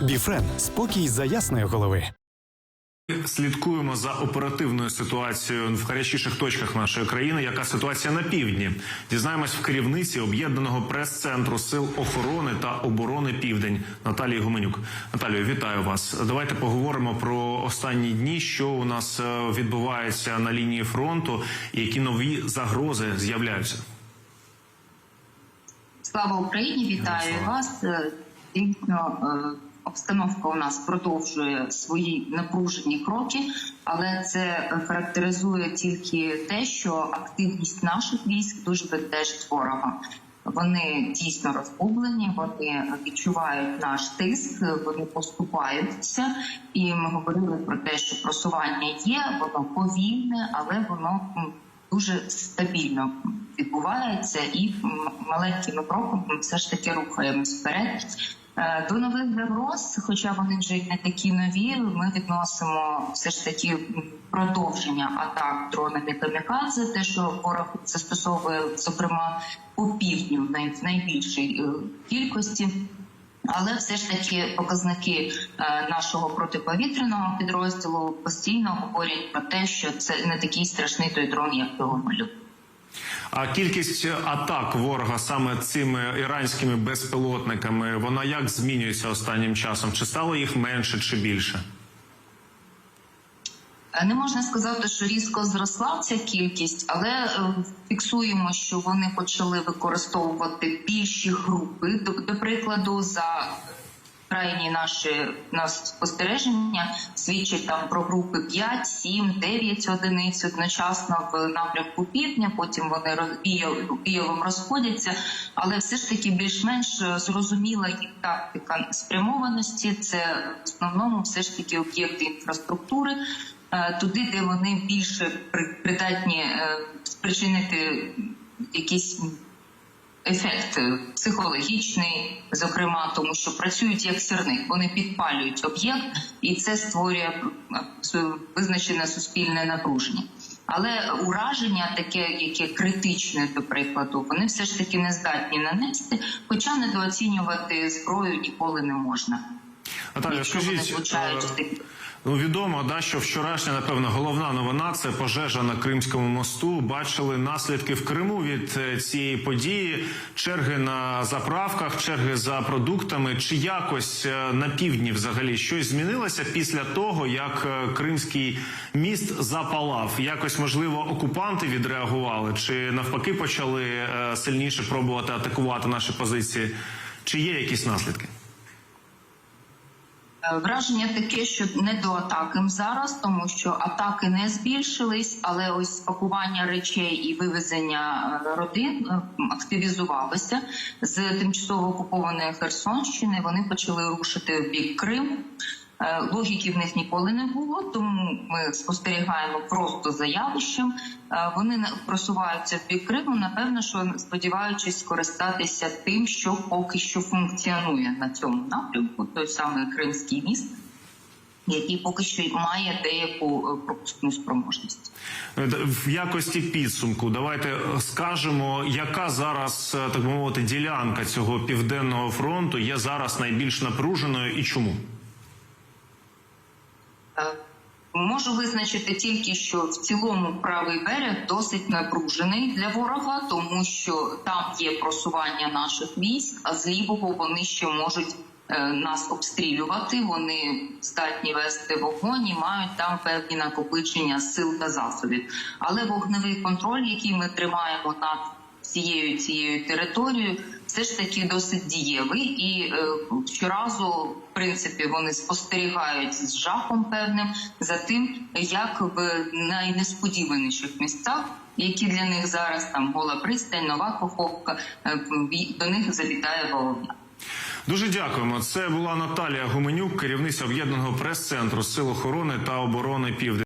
Біфрен спокій за ясної голови. Слідкуємо за оперативною ситуацією в гарячіших точках нашої країни. Яка ситуація на півдні? Дізнаємось в керівниці об'єднаного прес-центру сил охорони та оборони Південь Наталії Гуменюк. Наталію, вітаю вас. Давайте поговоримо про останні дні, що у нас е, відбувається на лінії фронту, і які нові загрози з'являються. Слава Україні! Вітаю Слава. вас. Е, Дійсно, е, обстановка у нас продовжує свої напружені кроки, але це характеризує тільки те, що активність наших військ дуже бентежить ворога. Вони дійсно розгублені, вони відчувають наш тиск, вони поступаються. І ми говорили про те, що просування є, воно повільне, але воно дуже стабільно відбувається, і маленькими кроками ми все ж таки рухаємось вперед. Е, До нових загроз, хоча вони вже й не такі нові, ми відносимо все ж таки продовження атак дронами камікадзе, те, що ворог застосовує, зокрема по півдню в найбільшій е, кількості. Але все ж таки показники е, нашого протиповітряного підрозділу постійно говорять про те, що це не такий страшний той дрон, як його малюють. А кількість атак ворога саме цими іранськими безпілотниками, вона як змінюється останнім часом? Чи стало їх менше чи більше? Е, Не можна сказати, що різко зросла ця кількість, але е, фіксуємо, що вони почали використовувати більші групи. До, до прикладу, за крайні наші нас спостереження свідчать там про групи 5, 7, 9 одиниць одночасно в напрямку півдня. Потім вони Києвом розходяться, але все ж таки більш-менш зрозуміла їх тактика спрямованості. Це в основному все ж таки об'єкти інфраструктури. е, Туди, де вони більше при- придатні е, спричинити якісь ефект е, психологічний, зокрема, тому що працюють як сірник, вони підпалюють об'єкт, і це створює е, визначене суспільне напруження. Але ураження, таке, яке критичне, до прикладу, вони все ж таки не здатні нанести, хоча недооцінювати зброю ніколи не можна. Наталя, Якщо вони скажіть, Ну, відомо, да, що вчорашня, напевно, головна новина це пожежа на Кримському мосту. Бачили наслідки в Криму від е, цієї події, черги на заправках, черги за продуктами. Чи якось е, на півдні взагалі щось змінилося після того, як е, Кримський міст запалав? Якось можливо окупанти відреагували, чи навпаки почали сильніше пробувати атакувати наші позиції? Чи є якісь наслідки? Е, Враження таке, що не до атаки зараз, тому що атаки не збільшились, але ось пакування речей і вивезення е, родин е, активізувалося з тимчасово окупованої Херсонщини. Вони почали рушити в бік Криму. Е, Логіки в них ніколи не було, тому ми спостерігаємо просто за явищем. Вони просуваються в бік Криму. Напевно, що сподіваючись скористатися тим, що поки що функціонує на цьому напрямку, той самий Кримський міст, який поки що має деяку е, пропускну спроможність. Е, В якості підсумку давайте скажемо, яка зараз так мовити ділянка цього південного фронту є зараз найбільш напруженою і чому? Е, Можу визначити тільки, що в цілому правий берег досить напружений для ворога, тому що там є просування наших військ, а з лівого вони ще можуть е, нас обстрілювати. Вони здатні вести вогонь і мають там певні накопичення сил та засобів. Але вогневий контроль, який ми тримаємо над всією цією територією, все ж таки досить дієвий, і е, щоразу, в принципі, вони спостерігають з жахом певним за тим, як в найнесподіваніших місцях, які для них зараз там гола пристань, нова коховка, е, до них залітає головня. Дуже дякуємо. Це була Наталія Гуменюк, керівниця об'єднаного прес-центру Сил охорони та оборони Південь.